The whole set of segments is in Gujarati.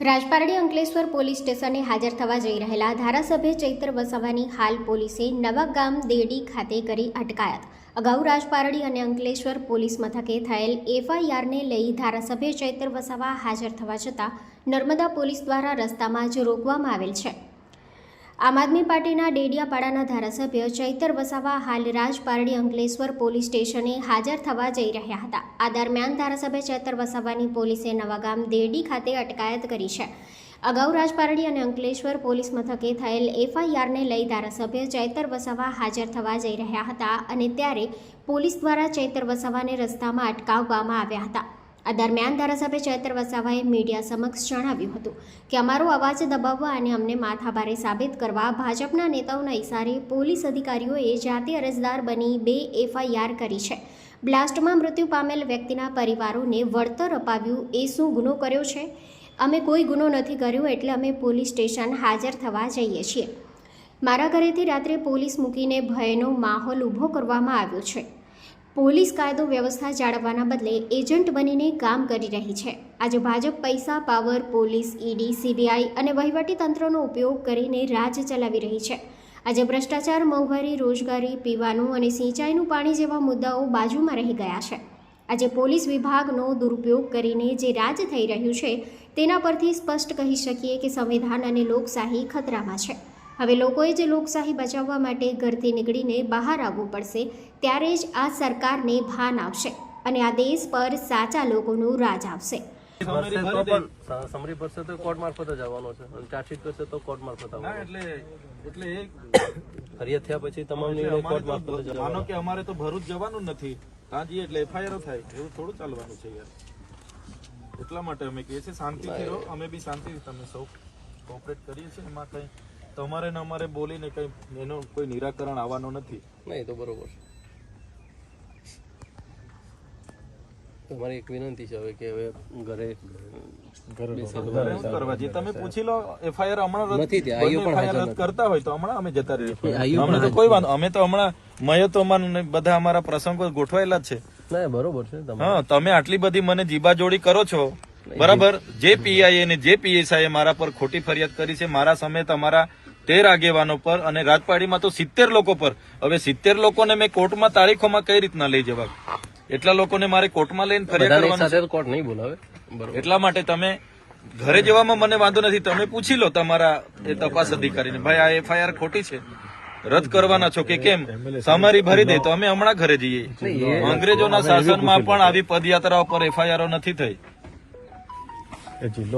રાજપારડી અંકલેશ્વર પોલીસ સ્ટેશને હાજર થવા જઈ રહેલા ધારાસભ્ય ચૈત્ર વસાવાની હાલ પોલીસે નવા ગામ દેડી ખાતે કરી અટકાયત. અગાઉ રાજપારડી અને અંકલેશ્વર પોલીસ મથકે થયેલ એફઆઈઆરને લઈ ધારાસભ્ય ચૈત્ર વસાવા હાજર થવા છતાં નર્મદા પોલીસ દ્વારા રસ્તામાં જ રોકવામાં આવેલ છે. આમ આદમી પાર્ટીના ડેડિયાપાડાના ધારાસભ્ય ચૈતર વસાવા હાલ રાજપારડી અંકલેશ્વર પોલીસ સ્ટેશને હાજર થવા જઈ રહ્યા હતા. આ દરમિયાન ધારાસભ્ય ચૈતર વસાવાની પોલીસે નવાગામ દેરડી ખાતે અટકાયત કરી છે. અગાઉ રાજપારડી અને અંકલેશ્વર પોલીસ મથકે થયેલ એફઆઈઆરને લઈ ધારાસભ્ય ચૈતર વસાવા હાજર થવા જઈ રહ્યા હતા અને ત્યારે પોલીસ દ્વારા ચૈતર વસાવાને રસ્તામાં અટકાવવામાં આવ્યા હતા. આ દરમિયાન ધારાસભ્ય ચૈતર વસાવાએ મીડિયા સમક્ષ જણાવ્યું હતું કે અમારો અવાજ દબાવવા અને અમને માથાભારે સાબિત કરવા ભાજપના નેતાઓના ઇશારે પોલીસ અધિકારીઓએ જાતિ અરજદાર બની બે એફઆઈઆર કરી છે. બ્લાસ્ટમાં મૃત્યુ પામેલ વ્યક્તિના પરિવારોને વળતર અપાવ્યું એ શું ગુનો કર્યો છે? અમે કોઈ ગુનો નથી કર્યો એટલે અમે પોલીસ સ્ટેશન હાજર થવા જઈએ છીએ. મારા ઘરેથી રાત્રે પોલીસ મૂકીને ભયનો માહોલ ઊભો કરવામાં આવ્યો છે. પોલીસ કાયદો વ્યવસ્થા જાળવવાના બદલે એજન્ટ બનીને કામ કરી રહી છે. આજે ભાજપ પૈસા, પાવર, પોલીસ, ઈડી, સીબીઆઈ અને વહીવટી તંત્રનો ઉપયોગ કરીને રાજ ચલાવી રહી છે. આજે ભ્રષ્ટાચાર, મોંઘવારી, રોજગારી, પીવાનું અને સિંચાઈનું પાણી જેવા મુદ્દાઓ બાજુમાં રહી ગયા છે. આજે પોલીસ વિભાગનો દુરુપયોગ કરીને જે રાજ થઈ રહ્યું છે, તેના પરથી સ્પષ્ટ કહી શકીએ કે સંવિધાન અને લોકશાહી ખતરામાં છે. હવે લોકોએ જે લોકશાહી બચાવવા માટે ઘરથી નીકળીને બહાર આવવું પડશે ત્યારે જ આ સરકારને ભાન આવશે અને આ દેશ પર સાચા લોકોનું રાજ આવશે. ભરશે તો પણ સ- સમરી ભરશે તો કોર્ટ મારફત જ આવવાનો છે અને ચાર્જશીટ કરશે તો કોર્ટ મારફત આવવાનો એટલે એટલે એ ફરિયાદ થયા પછી તમામ નિર્ણય અમારે કોર્ટ મારફત જ માનો કે અમારે તો ભરૂચ જવાનું નથી ત્યાં એટલે એફઆઈઆર થાય એવું થોડું ચાલવાનું છે યાર. એટલા માટે અમે કહીએ છીએ શાંતિથી રહો અમે બી શાંતિથી તમે સૌ કોઓપરેટ કરીએ છીએ એમાં કઈ તમારે ને અમારે બોલીને કઈ એનો કોઈ નિરાકરણ આવવાનો નથી. નહીં તો બરોબર તમારી એક વિનંતી છે હવે કે હવે ઘરે કરવા? જે તમે પૂછી લો એફઆઈઆર હમણાં નથી રદ કરતા હોય તો અમે જતા રહીએ અમને તો કોઈ વાંધો અમે તો હમણાં મયતોમાં બધા અમારા પ્રસંગો ગોઠવાયેલા જ છે. બરોબર છે હા તમે આટલી બધી મને જીબાજોડી કરો છો. બરાબર? જે પીઆઈ અને જે પીએસઆઈ મારા પર ખોટી ફરિયાદ કરી છે મારા સમેત અમારા તેર આગેવાનો પર અને રાજપાડીમાં તો સિત્તેર લોકો પર. હવે સિત્તેર લોકોને મેં કોર્ટમાં તારીખોમાં કઈ રીતના લઈ જવા? એટલા લોકોને મારે કોર્ટમાં લઈને ફરિયાદ કોર્ટ નહીં બોલાવે? એટલા માટે તમે ઘરે જવામાં મને વાંધો નથી. તમે પૂછી લો તમારા એ તપાસ અધિકારીને. ભાઈ આ એફઆઈઆર ખોટી છે. રદ કરવાના છો કે કેમ? સમારી ભરી દે તો અમે હમણાં ઘરે જઈએ. અંગ્રેજોના શાસનમાં પણ આવી પદયાત્રાઓ પર એફઆઈઆર નથી થઈ.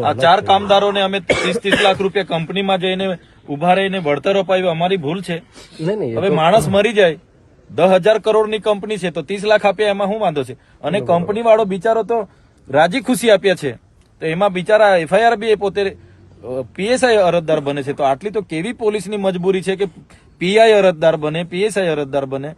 આ ચાર કામદારોને અમે ત્રીસ ત્રીસ લાખ રૂપિયા કંપનીમાં જઈને ઊભા રહીને વળતર અપાવ્યું અમારી ભૂલ છે. હવે માણસ મરી જાય દસ હજાર કરોડની કંપની છે તો ત્રીસ લાખ આપ્યા એમાં શું વાંધો છે? અને કંપની વાળો બિચારો તો રાજી ખુશી આપ્યા છે. તો એમાં બિચારા એફઆઈઆર બી એ પોતે પીએસઆઈ અરજદાર બને છે. તો આટલી તો કેવી પોલીસની મજબૂરી છે કે પીઆઈ અરજદાર બને પીએસઆઈ અરજદાર બને?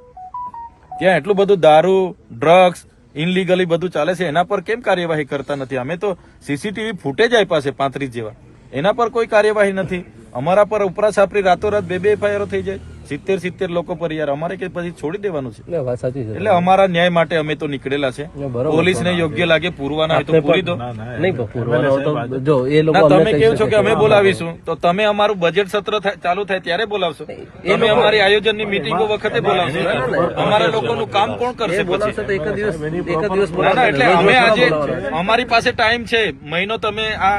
ત્યાં એટલું બધું દારૂ ડ્રગ્સ ઇનલીગલી બધું ચાલે છે? એના પર કેમ કાર્યવાહી કરતા નથી? અમે તો સીસીટીવી ફૂટેજ આપ્યા છે પાંત્રીસ જેવા. એના પર કોઈ કાર્યવાહી નથી. અમારા પર ઉપરા સાપરી રાતોરાત બે બે એફઆઈઆર થઈ જાય. સિત્તેર સિત્તેર લોકો પર યાર. અમારે કે પછી છોડી દેવાનું છે. ના, વાત સાચી છે. એટલે અમારા ન્યાય માટે અમે તો નીકળેલા છે. પોલીસ ને યોગ્ય લાગે પૂરવાના હોય તો પૂરી દો. જો એ લોકો તમે કેવું છો કે અમે બોલાવીશું? તો તમે અમારું બજેટ સત્ર ચાલુ થાય ત્યારે બોલાવશો. તમે અમારી આયોજનની મિટિંગો વખતે બોલાવશો. અમારા લોકોનું કામ કોણ કરશે? પછી એક દિવસ એક જ દિવસ ના, ના, એટલે અમે આજે અમારી પાસે ટાઈમ છે. મહિનો તમે આ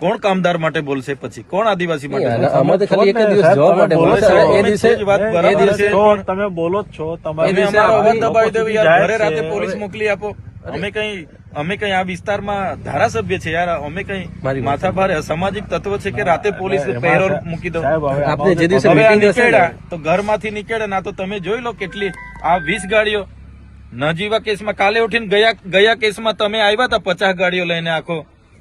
કોણ કામદાર માટે બોલશે પછી? કોણ આદિવાસી માટે તો ખાલી એક દિવસ જવા માટે બોલે એ દિવસે જે વાત બરાબર છે, તમે બોલો જ છો. તમારે તમે અમારો અવાજ દબાવી દો યાર. ઘરે રાતે પોલીસ મોકલી આપો. અમે કઈ અમે કઈ આ વિસ્તારમાં ધારાસભ્ય છે યાર. અમે કઈ મારી માથા ભારે અસામાજિક તત્વ છે કે રાતે પોલીસ પહેરો મૂકી દો. આપણે જે દિવસે મીટિંગ નીકળ્યા. તો ઘરમાંથી નીકળ્યા ના તો તમે જોઈ લો કેટલી આ વીસ ગાડીઓ. નજીવા કેસમાં કાલે ઉઠીને ગયા ગયા કેસમાં તમે આવ્યા હતા પચાસ ગાડીઓ લઈને આખો.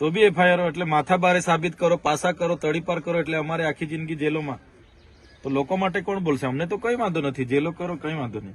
તો બી એફઆઈઆર એટલે માથા બારે સાબિત કરો, પાસા કરો તડીપાર કરો એટલે અમારે આખી જિંદગી જેલોમાં. તો લોકો માટે કોણ બોલશે? અમને તો કઈ વાંધો નથી. જેલો કરો, કઈ વાંધો નહીં.